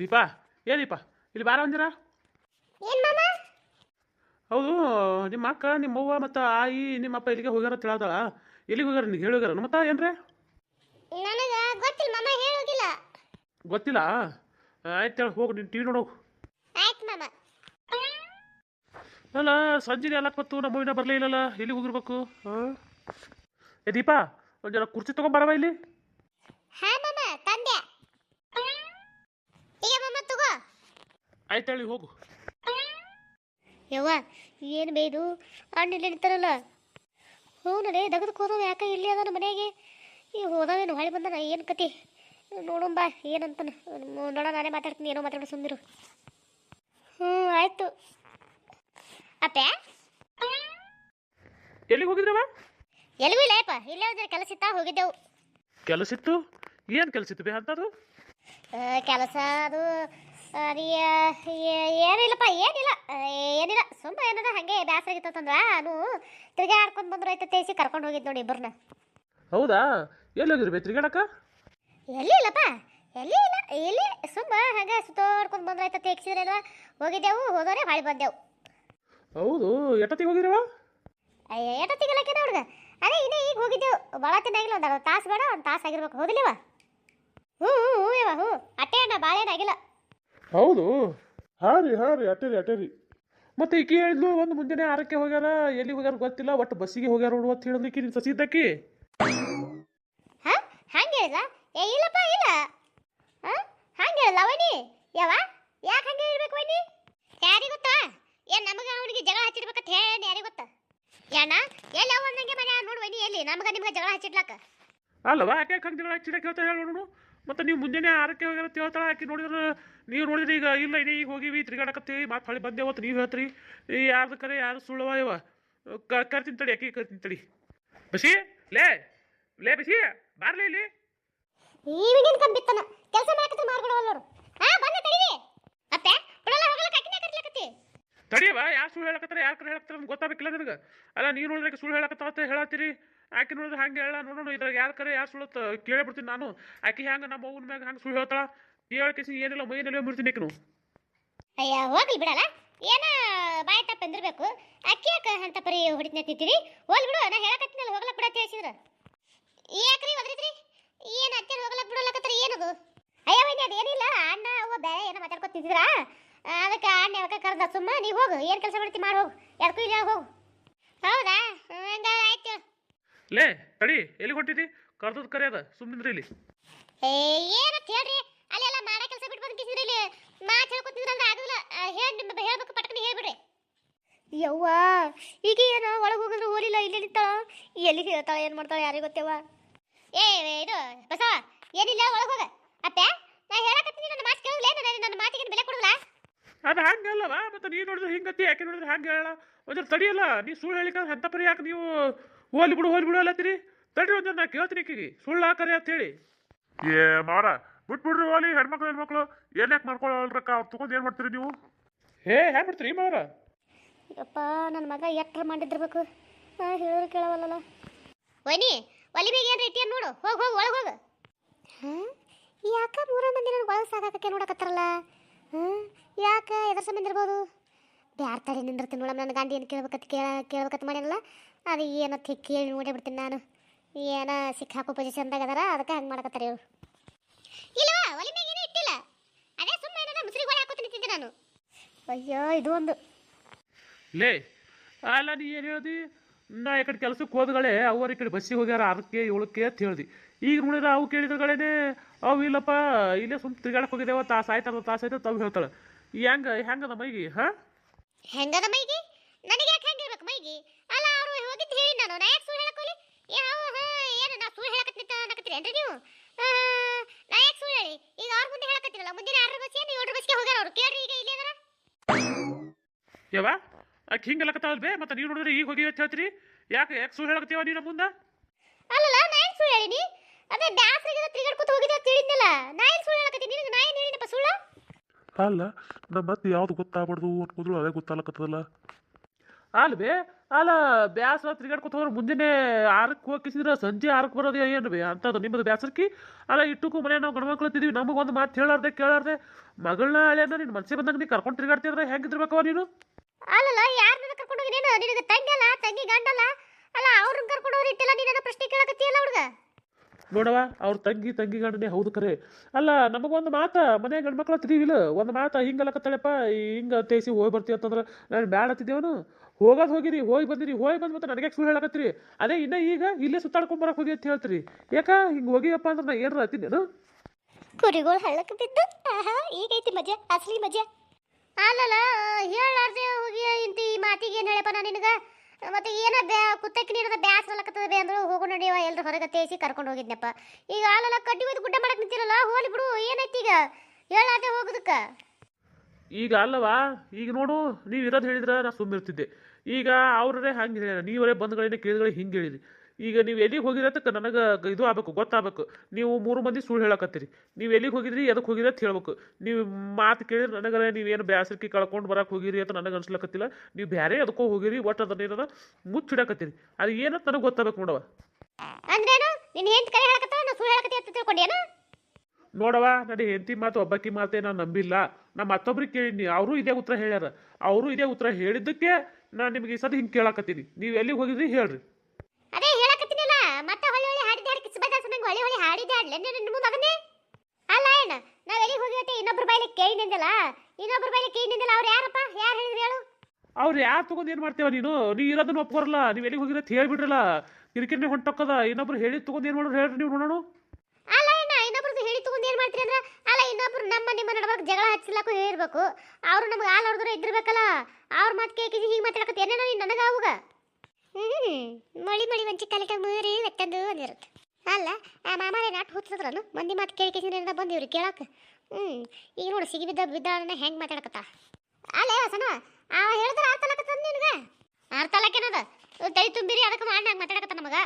ದೀಪಾ ಏ ದೀಪಾ ಇಲ್ಲಿ ಬಾರ ಬಂದಿರ? ಹೌದು ನಿಮ್ಮ ಅಕ್ಕ ನಿಮ್ಮ ಅವ್ವ ಮತ್ತು ಆಯಿ ನಿಮ್ಮಪ್ಪ ಇಲ್ಲಿಗೆ ಹೋಗ್ಯಾರ ತಿಳಾದಳ. ಎಲ್ಲಿಗೆ ಹೋಗ್ಯಾರ ನಿಮ್ಗೆ ಹೇಳಿ ಹೋಗ್ಯಾರ. ಮತ್ತೆ ಏನ್ರೆ? ನನಗೆ ಗೊತ್ತಿಲ್ಲ ಮಾಮ ಹೇಳೋಗಿಲ್ಲ ಗೊತ್ತಿಲ್ಲ? ಆಯ್ತು ಹೇಳಿ ಹೋಗಿ ನೀನು ಟಿ ವಿ ನೋಡು ಆಯ್ತು ಮಾಮ. ಅಲ್ಲ ಸಂಜೆ ಎಲ್ಲ ಕೊತ್ತು ನಮ್ಮ ಮೂವಿನ ಬರಲೇ ಇಲ್ಲಲ್ಲ ಎಲ್ಲಿಗೆ ಹೋಗಿರ್ಬೇಕು? ಹಾಂ ಏ ದೀಪಾ ಒಂದು ಜನ ಕುರ್ಚಿ ತೊಗೊಂಬರವ ಇಲ್ಲಿ? ಹಾ ಮಾಮ ತಂದೆ. ಈಗ ಮಾಮ ತಗೋ. ಆಯ್ತು ಹೇಳಿ ಹೋಗು. ಯವ್ವ ಏನು ಬೇದು ಅಣ್ಣ ಇಲ್ಲಿ ನಿಂತಾರಲ್ಲ. ಹ್ಞೂ ನಡೆ ದಗದಕ್ಕೆ ಹೋದವ ಯಾಕೆ ಇಲ್ಲಿ ಅದಾನ ಮನೆಗೆ ಈ ಹೋದವೇನು ಹೊಳೆ ಬಂದನ ಏನು ಕತಿ? ನೋಡೋಣ ಬಾ ಏನಂತಾನ. ನೋಡೋಣ ನಾನೇ ಮಾತಾಡ್ತೀನಿ ಏನೋ ಮಾತಾಡೋ ಸುಂದಿರು ಹ್ಞೂ ಆಯ್ತು. ಅಪ್ಪ? ಎಲ್ಲಿಗೆ ಹೋಗಿದ್ರವ? ಎಲ್ಲಿಗೂ ಇಲ್ಲಪ್ಪ ಇಲ್ಲೇ ಹೋದ್ರೆ ಕೆಲಸ ಇತ್ತ ಹೋಗಿದ್ದೆವು. ಕೆಲಸ ಇತ್ತು? ಏನು ಕೆಲಸ ಇತ್ತು ಬೇ ಅಂತದು ಕೆಲಸ ಅದು ಅದು ಯಾ- ಯಾ- ಏನಿಲ್ಲಪ್ಪ ಏನಿಲ್ಲ. ಏನಿಲ್ಲ ಸುಮ್ಮ ಏನದ ಹಾಗೆ ಬೇಸರ ಆಗಿತ್ತಂದ್ರ ನಾನು ತಿರ್ಗಾ ಆಡ್ಕೊಂಡು ಬಂದ್ರು ಆಯ್ತು ತೇಸಿ ಕರ್ಕೊಂಡು ಹೋಗಿದ್ದು ನೋಡಿ ಇಬ್ಬರನ್ನ ಹೌದಾ? ಎಲ್ಲಿ ಹೋಗಿರ್ಬೇಕು ತಿರ್ಗಾಡಕ ಎಲ್ಲಿ ಇಲ್ಲಪ್ಪ ಎಲ್ಲಿ ಇಲ್ಲ ಇಲ್ಲಿ ಸುಮ್ಮ ಹಂಗೆ ಸುತ್ತಾಡ್ಕೊಂಡು ಬಂದ್ರೆ ಆಯ್ತು ತೇಗ್ಸಿದ್ರಲ್ವ ಹೋಗಿದ್ದೆವು ಹೋದೋರೆ ಹಾಳಿ ಬಂದೆವು. ಹೌದು ಎಷ್ಟೊತ್ತಿಗೆ ಹೋಗಿರವ? ತಿಂಗಳಕ್ಕೆ ಹುಡುಗ ಅದೇ ಇನ್ನೇ ಈಗ ಹೋಗಿದ್ದೆವು. ಭಾಳ ತಿನ್ನಾಗಿಲ್ಲ ಒಂದು ತಾಸು ಬೇಡ ಒಂದು ತಾಸು ಆಗಿರ್ಬೇಕು. ಹೌದಿಲ್ಲವ ಹ್ಞೂ ಹ್ಞೂ ಯವ್ವ ಹ್ಞೂ. ಅಟ್ಟೆ ಅಣ್ಣ ಭಾಳ ಏನಾಗಿಲ್ಲ ಹೌದು. ಹಾಂ ರೀ ಹಾಂ ರೀ ಅಟ್ಟೆ ರೀ ಅಟ್ಟೆ ರೀ ಮತ್ತೆ ಈಕಿ ಹೇಳಿದ್ಲು ಒಂದು ಮುಂಜಾನೆ ಆರಕ್ಕೆ ಹೋಗ್ಯಾರ ಎಲ್ಲಿ ಹೋಗ್ಯಾರ ಗೊತ್ತಿಲ್ಲ ಒಟ್ಟು ಬಸ್ಸಿಗೆ ಹೋಗ್ಯಾರ ನೋಡು ಅಂತ ಹೇಳಿದ್ಲಿಕ್ಕೆ ನಿನ್ ಸಸಿ ಇದ್ದಕ್ಕಿ ಹಾ? ಹಂಗೆ ಹೇಳಿದ ಏ ಇಲ್ಲಪ್ಪ ಇಲ್ಲ. ಹಾ? ಹಂಗೆ ಹೇಳಿಲ್ಲ ವೈನಿ? ಯಾವ ಯಾಕೆ ಹಂಗೆ ಹೇಳ್ಬೇಕು ವೈನಿ? ಯಾರಿಗೆ ಗೊತ್ತಾ? ಏನ್ ನಮಗೆ ಅವನಿಗೆ ಜಗಳ ಹಚ್ಚಿಡ್ಬೇಕಂತ ಹೇಳಿ ಯಾರಿಗೆ ಗೊತ್ತಾ? ಯಾಣ ಎಲ್ಲಿ ಅವ ನಂಗೆ ಮನೆ? ನೋಡು ವೈನಿ ಎಲ್ಲಿ? ನಮ್ಗೆ ನಿಮ್ಗೆ ಜಗಳ ಹಚ್ಚಿಡ್ಲಕ್ಕ ಅಲ್ಲವಾ ಯಾಕೆ ಹಂಗೆ ಜಗಳ ಚಿಡಕ್ಕೆ ಹೇಳ್ತಾ ಹೇಳಿ ನೋಡು. ಮತ್ತೆ ನೀವು ಮುಂಜಾನೆ ಆರಕ್ಕೆ ಹೋಗ್ಯಾರ ಅಂತ ಹೇಳ್ತಾಳ ಆಕಿ ನೋಡಿದ್ರೆ ನೀವು ನೋಡಿದ್ರೆ ಈಗ ಇಲ್ಲ ಇದೆ ಈಗ ಹೋಗಿವಿ ತಿರ್ಗಾಡಕತ್ತೀವಿ ಮತ್ತೆ ಹೊಳಿ ಬಂದೆ ಅಂತ ನೀವು ಹೇಳ್ತೀರಿ. ಯಾರ್ದು ಕರೆ ಯಾರು ಸುಳ್ಳವ ಇವ ಕರ್ತೀನಿ ತಡಿ ಆಕಿ ಕರ್ತೀನಿ ತಡಿ. ಬಸಿ ಲೇ ಲೇ ಬಸಿ ಬಾರ್ಲಿ ಇಲ್ಲಿ. ಈವಿಗಿನ ಕಂಬಿತ್ತನ ಕೆಲಸ ನೋಡು ಹಾ ಬಂದ ತಡೀರಿ. ಅತ್ತೆ ಬಿಡಲ್ಲ ಹೋಗಲ್ಲ ಕಟ್ಲಕತ್ತಿ ತಡಿಯವ ಯಾರು ಸುಳ್ಳು ಹೇಳಕತ್ತಾರ ಯಾರು ಕರೆ ಹೇಳಕತ್ತಾರ ಅಂತ ಗೊತ್ತಾಗಬೇಕಿಲ್ಲ ನಿನಗೆ. ಅಲ್ಲ ನೀವು ನೋಡಿದ್ರೆ ಸುಳ್ಳು ಹೇಳಕತ್ತಾವ ಅಂತ ಹೇಳತ್ತೀರಿ. ಆಕೆ ನೋಡಿದ್ರೆ ಹಂಗೆ ಹೇಳ ನೋಡೋಣ ಇದ್ರಾಗ ಯಾರು ಕರೆ, ಯಾರು ಅಂತ ಕೇಳಿಬಿಡ್ತೀನಿ ನಾನು. ಆಕೆ ಹೆಂಗೆ ನಮ್ಮ ಅವ್ವನ ಮ್ಯಾಗ ಹಂಗೆ ಸುಳ್ಳು ಹೇಳ್ತಾಳ? ಕೇಳಕ್ಕೆ ಏನಿಲ್ಲ ಮೈನೆಲ್ಲ ಬಿಡ್ತೀನಿ ಆಕಿನು ಅಯ್ಯ, ಹೋಗ್ಲಿ ಬಿಡಲ್ಲ. ಏನ ಬಾಯಿ ತಪ್ಪ ಎಂದಿರ್ಬೇಕು. ಅಕ್ಕಿ ಯಾಕ ಅಂತ ಪರಿ ಹೊಡಿತೀನಿ ತಿಂತೀರಿ ಹೋಗ್ಲಿ ಬಿಡು, ನಾ ಹೇಳಕತ್ತಿನಲ್ಲ ಹೋಗ್ಲಕ್ ಬಿಡ ತಿಳಿಸಿದ್ರ ಯಾಕ್ರಿ ಒದ್ರಿದ್ರಿ ಏನು ಅತ್ತೆ ಹೋಗ್ಲಕ್ ಬಿಡಲಕತ್ರ ಏನದು? ಅಯ್ಯ, ವೈನಿ ಅದೇನಿಲ್ಲ ಅಣ್ಣ ಅವ ಬೇರೆ ಏನೋ ಮಾತಾಡ್ಕೊತ ಅದಕ್ಕೆ ಅಣ್ಣ ಯಾವಾಗ ಕರ್ದ? ಸುಮ್ಮ, ನೀ ಹೋಗು. ಏನು ಕೆಲಸ ಮಾಡ್ತಿ, ಮಾಡಿ, ಹೋಗು. ಯಾಕೂ ಇಲ್ಲ, ಹೋಗು. ಹೌದಾ? ಲೇ ತಡಿ ಎಲ್ಲಿ ಹೊಂಟಿದಿ ಕರ್ದದ್ ಕರೆ ಅದ ಸುಮ್ಮನಿದ್ರಿ ಇಲ್ಲಿ. ಏ ಏನಂತ ಹೇಳ್ರಿ? ಅಲ್ಲೆಲ್ಲ ಮಾಡೋ ಕೆಲಸ ಬಿಟ್ಟು ಬಂದು ಕಿಸಿದ್ರಿ ಇಲ್ಲಿ. ಮಾತು ಹೇಳ್ಕೊತಿದ್ರ ಅಂದ್ರೆ ಆಗುದಿಲ್ಲ. ಹೇಳಿ ನಿಮ್ಮ ಹೇಳ್ಬೇಕು ಪಟ್ಕನಿ ಹೇಳ್ಬಿಡ್ರಿ. ಯವ್ವ ಈಗ ಏನು ಒಳಗೆ ಹೋಗಿದ್ರು ಹೋಲಿಲ್ಲ ಇಲ್ಲಿ ನಿಂತಾಳ ಎಲ್ಲಿ ಹೇಳ್ತಾಳೆ ಏನು ಮಾಡ್ತಾಳೆ ಯಾರಿಗೆ ಗೊತ್ತೇವ ಏ ಇದು ಬಸವ ಏನಿಲ್ಲ ಒಳಗೆ ಹೋಗ. ಅತ್ತೆ ನಾ ಹೇಳಕತ್ತೀನಿ ನನ್ನ ಮಾತು ಕೇಳಲ್ಲ ನನ್ನ ನನ್ನ ಮಾತಿಗೆ ಬೆಲೆ ಕೊಡಲ್ಲ ಅದು ಹಂಗಲ್ಲವ ಮತ್ತೆ ನೀ ನೋಡಿದ್ರೆ ಹಿಂಗತ್ತಿ ಯಾಕೆ ನೋಡಿದ್ರೆ ಹಂಗೆ ಹೇಳ. ಒಂದ್ರ ತಡಿಯಲ್ಲ ನೀ ಸುಳ್ಳು ಹೇಳಿಕ ಹಂತ ಪರಿ ಯಾಕೆ ನೀವು ಹೋಲಿ ಬಿಡು ಹೋಲಿ ಬಿಡು ಅಲ್ಲತ್ತೀರಿ. ತಡ್ರಿ ಒಂದ್ರ ನಾ ಕೇಳ್ತೀನಿ ಆಕಿಗೆ ಸುಳ್ಳು ಹಾಕರಿ ಅಂತ ಹೇಳಿ. ಏ ಮಾರ ಬಿಟ್ಬಿಡ್ರಿ ಹೋಲಿ ಹೆಣ್ಮಕ್ಳು ಹೆಣ್ಮಕ್ಳು. ಏನ್ ಯಾಕೆ ಮಾಡ್ಕೊಳ್ಳಲ್ರಕ್ಕ ಅವ್ರು ತಗೊಂಡು ಏನು ಮಾಡ್ತೀರಿ ನೀವು? ಹೇ ಹ್ಯಾಂಗ ಮಾಡ್ತೀರಿ ಮಾರ ಯಪ್ಪ ನನ್ನ ಮಗ ಎಟ್ರ ಮಾಡಿದ್ರಬೇಕು ನಾ ಹೇಳಿದ್ರು ಕೇಳವಲ್ಲಲ್ಲ ವನಿ ಒಲಿ ಬೇಗ ಏನು ರೀತಿ ನೋಡು. ಹೋಗಿ ಹೋಗಿ ಒಳಗೆ ಹೋಗು. ಹಾಂ? ಯಾಕ ಮೂರ ಮಂದಿ ನನಗೆ ಒಳಗೆ ಸಾಕಾಕಕ್ಕೆ ನೋಡಕತ್ತಾರಲ್ಲ? ಹ್ಞೂ ಯಾಕೆ ಎದ್ರ ಸಂಬಂಧ ಇರ್ಬೋದು ಬ್ಯಾರ ತಡಿ ನಿಂದಿರ್ತೀನಿ ನೋಡಮ್ಮ, ನನ್ನ ಗಾಂಧಿ ಏನು ಕೇಳ್ಬೇಕತ್ ಕೇಳ, ಕೇಳ್ಬೇಕತ್ ಮಾಡ್ಯಾನಲ್ಲ, ಅದು ಏನೋ ಹೀಗೆ ಕೇಳಿ ನೋಡೇ ಬಿಡ್ತೀನಿ ನಾನು. ಏನ ಸಿಕ್ಕಾಕೋ ಪೊಸಿಷನ್ದಾಗ ಅದಾರ, ಅದಕ್ಕೆ ಹಂಗೆ ಮಾಡಕತ್ತಾರೆ ಇವ್ರು. ಇಲ್ವಾ ಒಲಿ ಏನೂ ಇಟ್ಟಿಲ್ಲ. ಅದೇ ಸುಮ್ಮನೆ ಏನಾರ ನಾನು. ಅಯ್ಯೋ, ಇದು ಒಂದು. ಲೇ, ಅಲ್ಲ ನೀ ಏನು ಹೇಳ್ದಿ? ನಾ ಈ ಕಡೆ ಕೆಲ್ಸಕ್ಕೆ ಹೋದಗಳೇ ಅವ್ರ ಈ ಕಡೆ ಬಸ್ಸಿಗೆ ಹೋಗ್ಯಾರ, ಅದಕ್ಕೆ ಇವಳಕ್ಕೆ ಅಂತ ಹೇಳ್ದಿ. ಈಗ ನೋಡಿದ್ರೆ ಅವು ಕೇಳಿದ್ರುಗಳೇನೆ, ಅವು ಇಲ್ಲಪ್ಪ, ಇಲ್ಲೇ ಸುಮ್ಮನೆ ತಿರ್ಗಾಡಕ್ಕೆ ಹೋಗಿದ್ದೇವ, ತಾಸು ಆಯ್ತು ತಾಸು ಆಯ್ತು ತಾವು ಹೇಳ್ತಾಳೆ. ಹೆಂಗ, ಹೆಂಗದ ಮೈಗಿ, ಹಾಂ? ಹೆಂಗದ ಮೈಗಿ? ನನಗೆ ಯಾಕೆ ಹೆಂಗಿರ್ಬೇಕು ಮೈಗಿ? ಅಲ್ಲ ಅವರು ಹೋಗಿದ್ದು ಹೇಳಿ ನಾನು. ನಾ ಯಾಕೆ ಸುಳ್ಳು ಹೇಳಕೋಲಿ ಯಾವ ಏನು ನಾ ಸುಳ್ಳು ಹೇಳಕತ್ತಿತ್ತ ಅನ್ನಕತ್ತೀರಿ ಏನ್ರಿ ನೀವು? ನಾ ಯಾಕೆ ಸುಳ್ಳು ಹೇಳಿ? ಈಗ ಅವ್ರ ಮುಂದೆ ಹೇಳಕತ್ತಿರಲ್ಲ ಮುಂದಿನ ಆರರ ಬಸ್ ಏನು ಏಳರ ಬಸ್ಗೆ ಹೋಗ್ಯಾರ ಅವ್ರು? ಕೇಳ್ರಿ ಈಗ ಇಲ್ಲಿ ಅದರ. ಯವ್ವ ಆಕೆ ಹಿಂಗೆಲ್ಲಕತ್ತಾವಲ್ ಬೇ? ಮತ್ತೆ ನೀವು ನೋಡಿದ್ರೆ ಈಗ ಹೋಗಿ ಅಂತ ಹೇಳ್ತೀರಿ? ಯಾಕೆ ಯಾಕೆ ಸುಳ್ಳು ಹೇಳಕತ್ತೀವ ನೀನು ಮುಂದೆ? ಅಲ್ಲಲ್ಲ ನಾ ಯಾಕೆ ಸುಳ್ಳು ಹೇಳಿನಿ ಅದೇ ಬ್ಯಾಸ್ರಾಗಿದ ತಿರುಗಾಡ್ಕೊತ ಹೋಗಿದ್ದೆ ಅಂತ ಹೇಳಿದ್ನಲ್ಲ ನಾ ಏನು ಸುಳ್ಳು ಹೇಳಕತ್ತೀನಿ ನಿನಗೆ ನಾ ಏನು ಹೇಳಿನಪ್ಪ ಸುಳ್ಳು ಅಲ್ಲ ನಮ್ಮ ಮತ್ತೆ ಯಾವ್ದು ಗೊತ್ತಾಗ್ಬಾರ್ದು ಅನ್ಕೊಂಡ್ರು ಅದೇ ಗೊತ್ತಾಗ್ಲಕತ್ತದಲ್ಲ. ಅಲ್ವೇ? ಅಲ್ಲ ಬ್ಯಾಸ ತಿರ್ಗಾಡ್ಕೊತ ಹೋದ್ರೆ ಮುಂಜಾನೆ ಆರಕ್ಕೆ ಹೋಗಿಸಿದ್ರೆ ಸಂಜೆ ಆರಕ್ಕೆ ಬರೋದು ಏನು ಬೇ ಅಂತದು ನಿಮ್ಮದು ಬ್ಯಾಸರ್ಕಿ ಅಲ್ಲ ಇಟ್ಟಕ್ಕೂ ಮನೆ ನಾವು ಗಂಡ್ಮಕ್ಳು ಇದ್ದೀವಿ ನಮಗೆ ಒಂದು ಮಾತು ಹೇಳಾರ್ದೆ ಕೇಳಾರ್ದೆ. ಮಗಳನ್ನ ಹಳೆಯನ್ನ ನಿನ್ನ ಮನಸ್ಸೆ ಬಂದಂಗೆ ನೀ ಕರ್ಕೊಂಡು ಹೆಂಗ್ ಹೆಂಗಿದ್ರಬೇಕವ ನೀನು? ಅಲ್ಲಲ್ಲ ಯಾರನ್ನ ಕರ್ಕೊಂಡು ಹೋಗಿ ನೀನು ನಿನಗೆ ತಂಗಿ ಅಲ್ಲ ತಂಗಿ ಗಂಡಲ್ಲ? ಅಲ್ಲ ಅವ್ರನ್ನ ಕರ್ಕೊಂಡು ಹೋಗಿ ಇಟ್ಟಿಲ್ಲ ನೀನು ಪ್ರಶ್ನೆ ಕೇಳಕತ್ತೀಯಲ್ಲ ಹುಡುಗ ನೋಡವ ಅವ್ರ ತಂಗಿ ತಂಗಿ ಗಂಡನೇ ಹೌದು ಕರೆ. ಅಲ್ಲ, ನಮಗೊಂದು ಮಾತ, ಮನೆ ಗಂಡ್ಮಕ್ಳು ಹತ್ತಿದೀವಿಲ್ಲ ಒಂದು ಮಾತ ಹಿಂಗಲ್ಲಕತ್ತಳೆಪ್ಪ ಹಿಂಗೆ ತೇಸಿ ಹೋಗಿ ಬರ್ತೀವಿ ಅಂತಂದ್ರೆ ನಾನು ಬ್ಯಾಡ ಹತ್ತಿದ್ದೇವನು ಹೋಗೋದು ಹೋಗಿರಿ ಹೋಗಿ ಬಂದಿರಿ ಹೋಗಿ ಬಂದು ಮತ್ತೆ ನನಗೆ ಸುಳ್ಳು ಹೇಳಕತ್ತೀರಿ? ಅದೇ ಇನ್ನ ಈಗ ಇಲ್ಲೇ ಸುತ್ತಾಡ್ಕೊಂಡ್ ಬರಕ್ ಹೋಗಿ ಅಂತ ಹೇಳ್ತೀರಿ. ಯಾಕ ಹಿಂಗೆ ಹೋಗಿಯಪ್ಪ ಅಂದ್ರೆ ನಾ ಏನಾರ ಹತ್ತಿದ್ದೇನು ಕುರಿಗಳು ಹಳ್ಳಕ್ಕೆ ಬಿದ್ದು ಆಹಾ, ಈಗೈತಿ ಮಜೆ ಅಸಲಿ ಮಜಾ ಅಲ್ಲಲ್ಲ, ಹೇಳಾರ್ದೆ ಹೋಗಿ ಇಂತಿ ಮಾತಿಗೆ ಏನು ಹೇಳಪ್ಪ ನಾನು ನಿನಗ? ಮತ್ತೆ ಏನೋ ಬ್ಯಾ, ಕುತ್ತಕ್ಕೆ ನೀರದ ಬ್ಯಾಸರ ಲಕ್ಕತ್ತದ ಬೇ ಅಂದ್ರೆ ಹೋಗೋ ನಡೆಯುವ ಎಲ್ಲರೂ ಹೊರಗೆ ತೇಸಿ ಕರ್ಕೊಂಡು ಹೋಗಿದ್ನಪ್ಪ. ಈಗ ಅಲ್ಲಲ್ಲ ಕಡ್ಡಿ ಒಯ್ದು ಗುಡ್ಡ ಮಾಡಕ್ಕೆ ನಿಂತಿರಲ್ಲ, ಹೋಲಿ ಬಿಡು, ಏನೈತಿ ಈಗ? ಹೇಳಾತೆ ಹೋಗೋದಕ್ಕೆ. ಈಗ ಅಲ್ಲವಾ, ಈಗ ನೋಡು, ನೀವು ಇರೋದು ಹೇಳಿದ್ರೆ ನಾ ಸುಮ್ಮಿರ್ತಿದ್ದೆ ಈಗ ಅವ್ರೇ ಹಂಗೆ ಹೇಳ್ಯಾರ, ನೀವರೇ ಬಂದ್ಗಳೇನೆ ಕೇಳಿದ್ರೆ ಹಿಂಗೆ ಹೇಳಿರಿ ಈಗ ನೀವು ಎಲ್ಲಿಗೆ ಹೋಗಿರತ್ತಕ್ಕೆ ನನಗೆ ಇದು ಆಗ್ಬೇಕು ಗೊತ್ತಾಗಬೇಕು. ನೀವು ಮೂರು ಮಂದಿ ಸುಳ್ಳು ಹೇಳಕತ್ತೀರಿ. ನೀವು ಎಲ್ಲಿಗೆ ಹೋಗಿದ್ರಿ ಎದಕ್ಕೆ ಹೋಗಿರಿ ಅಂತ ಹೇಳ್ಬೇಕು. ನೀವು ಮಾತು ಕೇಳಿದ್ರೆ ನನಗರ ನೀವೇನು ಬ್ಯಾಸರಿಕೆ ಕಳ್ಕೊಂಡು ಬರಕ್ಕೆ ಹೋಗಿರಿ ಅಂತ ನನಗೆ ಅನ್ಸ್ಲಕತ್ತಿಲ್ಲ. ನೀವು ಬೇರೆ ಅದಕ್ಕೋ ಹೋಗಿರಿ ಒಟ್ಟು ಅದನ್ನ ಏನದ ಮುಚ್ಚಿಡಕತ್ತೀರಿ ಅದು ಏನಂತ ನನಗೆ ಗೊತ್ತಾಗಬೇಕು ನೋಡವ ಅಂದ್ರೇನು? ನಿನ್ನ ಹೆಂತ ಕರೆ ಹೇಳಕತ್ತಾಳ? ನಾ ಸುಳ್ಳು ಹೇಳಕತ್ತಿ ಅಂತ ತಿಳ್ಕೊಂಡೇನ? ನೋಡವ ನಡಿ ಹೆಂಡತಿ ಮಾತು ಒಬ್ಬಕ್ಕಿ ಮಾತೇ ನಾನು ನಂಬಿಲ್ಲ. ನಾ ಮತ್ತೊಬ್ರಿಗೆ ಕೇಳಿನಿ ಅವರು ಇದೇ ಉತ್ತರ ಹೇಳ್ಯಾರ. ಅವರು ಇದೇ ಉತ್ತರ ಹೇಳಿದ್ದಕ್ಕೆ ನಾನು ನಿಮಗೆ ಈ ಸತಿ ಹಿಂಗೆ ಕೇಳಕತ್ತೀನಿ. ನೀವು ಎಲ್ಲಿಗೆ ಹೋಗಿದ್ರಿ ಹೇಳ್ರಿ. ನಿನ್ನ ಮುಂದೆ ಅದನ್ನೇ ಅಲ್ಲ ಅಣ್ಣ ನಾವು ಎಲ್ಲಿಗೆ ಹೋಗಿವತ್ತೆ ಇನ್ನೊಬ್ರ ಬಾಯಿಲಿ ಕೇಳಿನಿಂದಲ್ಲ ಇನ್ನೊಬ್ರ ಬಾಯಿಲಿ ಕೇಳಿನಿಂದಲ್ಲ ಅವ್ರು ಯಾರಪ್ಪ? ಯಾರು ಹೇಳಿದ್ರು ಹೇಳು. ಅವ್ರು ಯಾರು ತಗೊಂಡು ಏನು ಮಾಡ್ತೇವ ನೀನು? ನೀ ಇರೋದನ್ನ ಒಪ್ಕೋರಲ್ಲ. ನೀವು ಎಲ್ಲಿಗೆ ಹೋಗಿರತ್ತೆ ಹೇಳ್ಬಿಡ್ರಲ್ಲ. ಕಿರಿಕಿರಿನೇ ಹೊಂಟೊಕ್ಕದ. ಇನ್ನೊಬ್ರು ಹೇಳಿ ತಗೊಂಡು ಏನು ಮಾಡೋರು ಹೇಳ್ರಿ ನೀವು ನೋಡೋಣ. ಅಲ್ಲ ಅಣ್ಣ ಇನ್ನೊಬ್ರದ್ದು ಹೇಳಿ ತಗೊಂಡು ಏನು ಮಾಡ್ತೀರಿ ಅಂದ್ರೆ ಅಲ್ಲ ಇನ್ನೊಬ್ರು ನಮ್ಮ ನಿಮ್ಮ ನಡುವೆ ಜಗಳ ಹಚ್ಚಲಕ್ಕೂ ಹೇಳಿರ್ಬೇಕು ಅವರು ನಮ್ಗೆ ಹಾಲು ಹೊಡೆದ್ರೆ ಇದ್ದಿರ್ಬೇಕಲ್ಲ. ಅವ್ರ ಮಾತು ಕೇಳಿ ಹಿಂಗೆ ಮಾತಾಡಕತ್ತೆ ಏನೇನೋ ನೀನು ನನಗೆ ಅವಾಗ ಹ್ಞೂ ಮಳಿ ಮಳಿ ಮಂಚಿ ಕಲಿಕ ಮೂರಿ ಬೆಟ್ಟದ್ದು ಅಂದಿರುತ್ತೆ ಅಲ್ಲ, ಆ ಮಾಮಾರೇ ನಾಟ್ ಹುಚ್ಚಿದ್ರನು? ಮಂದಿ ಮಾತು ಕೇಳಿ ಕೇಸಿಂದ ಬಂದಿವ್ರಿ ಕೇಳಕ್ಕೆ ಹ್ಞೂ ಈಗ ನೋಡು, ಸಿಗಿ ಬಿದ್ದ ಬಿದ್ದಾಳನ್ನ ಹೆಂಗೆ ಮಾತಾಡಕತ್ತ? ಅಲ್ಲ ಸನ ಆ ಹೇಳಿದ್ರೆ ಅರ್ಥ ಆಲಕತ್ತದ ನಿನಗೆ? ಅರ್ಥ ಆಲಕ್ಕೇನದ ತೈ ತುಂಬಿರಿ, ಅದಕ್ಕೆ ಮಾಡಿ ಮಾತಾಡಕತ್ತ ನಮಗೆ?